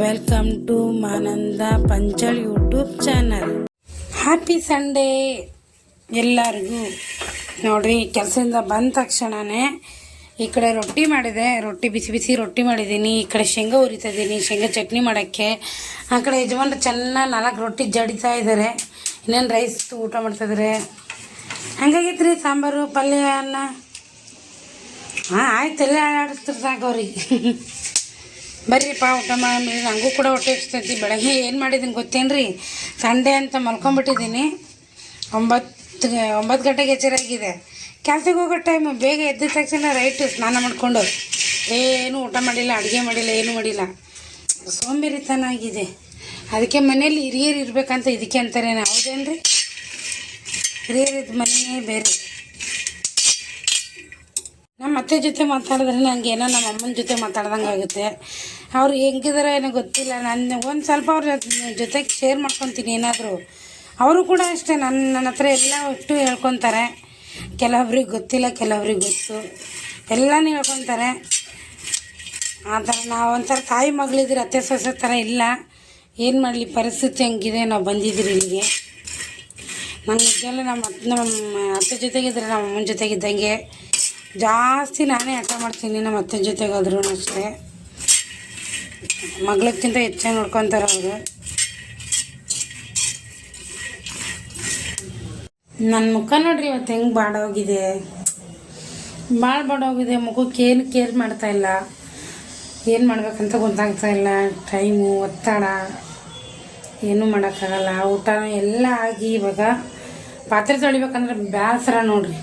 Welcome to Manand Panchal YouTube channel happy Sunday ಎಲ್ಲರಿಗೂ. ನೋಡ್ರಿ ಕೆಲಸದಿಂದ ಬಂದ ತಕ್ಷಣವೇ ಈ ಕಡೆ ರೊಟ್ಟಿ ಮಾಡಿದೆ. ರೊಟ್ಟಿ ಬಿಸಿ ಬಿಸಿ ರೊಟ್ಟಿ ಮಾಡಿದ್ದೀನಿ. ಈ ಕಡೆ ಶೇಂಗಾ ಹುರಿತಿದ್ದೀನಿ ಶೇಂಗಾ ಚಟ್ನಿ ಮಾಡೋಕ್ಕೆ. ಆ ಕಡೆ ಯಜಮಾನ್ರು ಚೆನ್ನಾಗಿ ನಾಲ್ಕು ರೊಟ್ಟಿ ಜಡಿತಾ ಇದ್ದಾರೆ. ಇನ್ನೇನು ರೈಸ್ ಊಟ ಮಾಡ್ತಿದ್ದಾರೆ ಹಂಗಾಗೈತೆ ರೀ ಸಾಂಬಾರು, ಪಲ್ಯ, ಅನ್ನ? ಹಾಂ, ಆಯ್ತು, ಎಲ್ಲ ಆಡಿಸ್ತಾರೆ ಸಾಕು ಅವ್ರಿಗೆ. ಬರ್ರಿಪ್ಪ ಊಟ ಮಾಡಿ ನನಗೂ ಕೂಡ ಹೊಟ್ಟೆ ಇರ್ತೈತಿ ಬೆಳಗ್ಗೆ ಏನು ಮಾಡಿದ್ದೀನಿ ಗೊತ್ತೇನ್ರಿ? ಸಂಡೆ ಅಂತ ಮಲ್ಕೊಂಬಿಟ್ಟಿದ್ದೀನಿ. ಒಂಬತ್ತು ಒಂಬತ್ತು ಗಂಟೆಗೆ ಎಚ್ಚರಾಗಿದೆ ಕೆಲಸಕ್ಕೆ ಹೋಗೋ ಟೈಮ್ ಬೇಗ ಎದ್ದ ತಕ್ಷಣ ರೈಟ್ ಸ್ನಾನ ಮಾಡಿಕೊಂಡು, ಏನು ಊಟ ಮಾಡಿಲ್ಲ, ಅಡುಗೆ ಮಾಡಿಲ್ಲ, ಏನು ಮಾಡಿಲ್ಲ. ಸೋಂಬೇರಿತನ ಆಗಿದೆ. ಅದಕ್ಕೆ ಮನೇಲಿ ಹಿರಿಯರು ಇರಬೇಕಂತ ಇದಕ್ಕೆ ಅಂತಾರೆ ಹೌದೇನ್ರಿ? ಹಿರಿಯರಿದ್ದ ಮನೆಯೇ ಬೇರೆ. ನಮ್ಮ ಅತ್ತೆ ಜೊತೆ ಮಾತಾಡಿದ್ರೆ ನನಗೆ ಏನೋ ನಮ್ಮ ಅಮ್ಮನ ಜೊತೆ ಮಾತಾಡ್ದಂಗೆ ಆಗುತ್ತೆ. ಅವ್ರು ಹೆಂಗಿದಾರೆ ಏನೋ ಗೊತ್ತಿಲ್ಲ. ನನ್ನ ಒಂದು ಸ್ವಲ್ಪ ಅವ್ರ ಜೊತೆಗೆ ಶೇರ್ ಮಾಡ್ಕೊತೀನಿ ಏನಾದರೂ. ಅವರು ಕೂಡ ಅಷ್ಟೇ ನನ್ನ ನನ್ನ ಹತ್ರ ಎಲ್ಲ ಒಟ್ಟು ಹೇಳ್ಕೊತಾರೆ. ಕೆಲವೊಬ್ರಿಗೆ ಗೊತ್ತಿಲ್ಲ, ಕೆಲವೊಬ್ರಿಗೆ ಗೊತ್ತು. ಎಲ್ಲನೂ ಹೇಳ್ಕೊತಾರೆ. ಆ ಥರ ನಾವು ಒಂಥರ ತಾಯಿ ಮಗಳಿದ್ರೆ ಅತ್ತೆ, ಸೊಸೆ ಥರ ಇಲ್ಲ. ಏನು ಮಾಡಲಿ, ಪರಿಸ್ಥಿತಿ ಹೆಂಗಿದೆ? ನಾವು ಬಂದಿದ್ದೀರಿ ಇಲ್ಲಿಗೆ. ನನ್ನ ನಮ್ಮ ನಮ್ಮ ಅತ್ತೆ ಜೊತೆಗಿದ್ರೆ ನಮ್ಮ ಅಮ್ಮನ ಜೊತೆಗಿದ್ದಂಗೆ. ಜಾಸ್ತಿ ನಾನೇ ಹಠ ಮಾಡ್ತೀನಿ, ನಮ್ಮ ಅತ್ತೆ ಜೊತೆಗಾದ್ರೂ ಅಷ್ಟೇ. ಮಗಳಕ್ಕಿಂತ ಹೆಚ್ಚಾಗಿ ನೋಡ್ಕೊತಾರೆ ಅವರು. ನನ್ನ ಮುಖ ನೋಡ್ರಿ ಇವತ್ತು ಹೆಂಗೆ ಬಾಡೋಗಿದೆ ಭಾಳ ಬಾಡೋಗಿದೆ ಮುಖಕ್ಕೆ ಏನು ಕೇರ್ ಮಾಡ್ತಾ ಇಲ್ಲ. ಏನು ಮಾಡ್ಬೇಕಂತ ಗೊತ್ತಾಗ್ತಾ ಇಲ್ಲ. ಟೈಮು, ಒತ್ತಡ. ಏನೂ ಮಾಡೋಕ್ಕಾಗಲ್ಲ. ಊಟ ಎಲ್ಲ ಆಗಿ ಇವಾಗ ಪಾತ್ರೆ ತೊಳಿಬೇಕಂದ್ರೆ ಬೇಸರ ನೋಡ್ರಿ.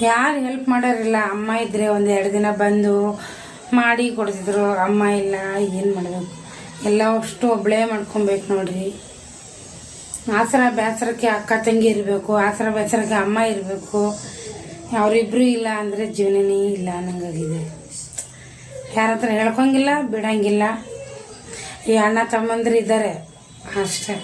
ಯಾರು ಹೆಲ್ಪ್ ಮಾಡೋರಿಲ್ಲ. ಅಮ್ಮ ಇದ್ದರೆ ಒಂದು ಎರಡು ದಿನ ಬಂದು ಮಾಡಿ ಕೊಡ್ತಿದ್ರು. ಅಮ್ಮ ಇಲ್ಲ, ಏನು ಮಾಡಬೇಕು ಎಲ್ಲ ಅಷ್ಟು ಒಬ್ಬಳೇ ಮಾಡ್ಕೊಬೇಕು ನೋಡ್ರಿ. ಆಸರ ಬೇಸರಕ್ಕೆ ಅಕ್ಕ ತಂಗಿ ಇರಬೇಕು, ಆಸರ ಬೇಸರಕ್ಕೆ ಅಮ್ಮ ಇರಬೇಕು. ಅವರಿಬ್ಬರು ಇಲ್ಲ ಅಂದರೆ ಜೀವನನೇ ಇಲ್ಲ ಅನ್ನಂಗಾಗಿದೆ. ಯಾರ ಹತ್ರ ಹೇಳ್ಕೊಂಗಿಲ್ಲ, ಬಿಡಂಗಿಲ್ಲ. ಈ ಅಣ್ಣ ತಮ್ಮಂದ್ರು ಇದ್ದಾರೆ ಅಷ್ಟೇ.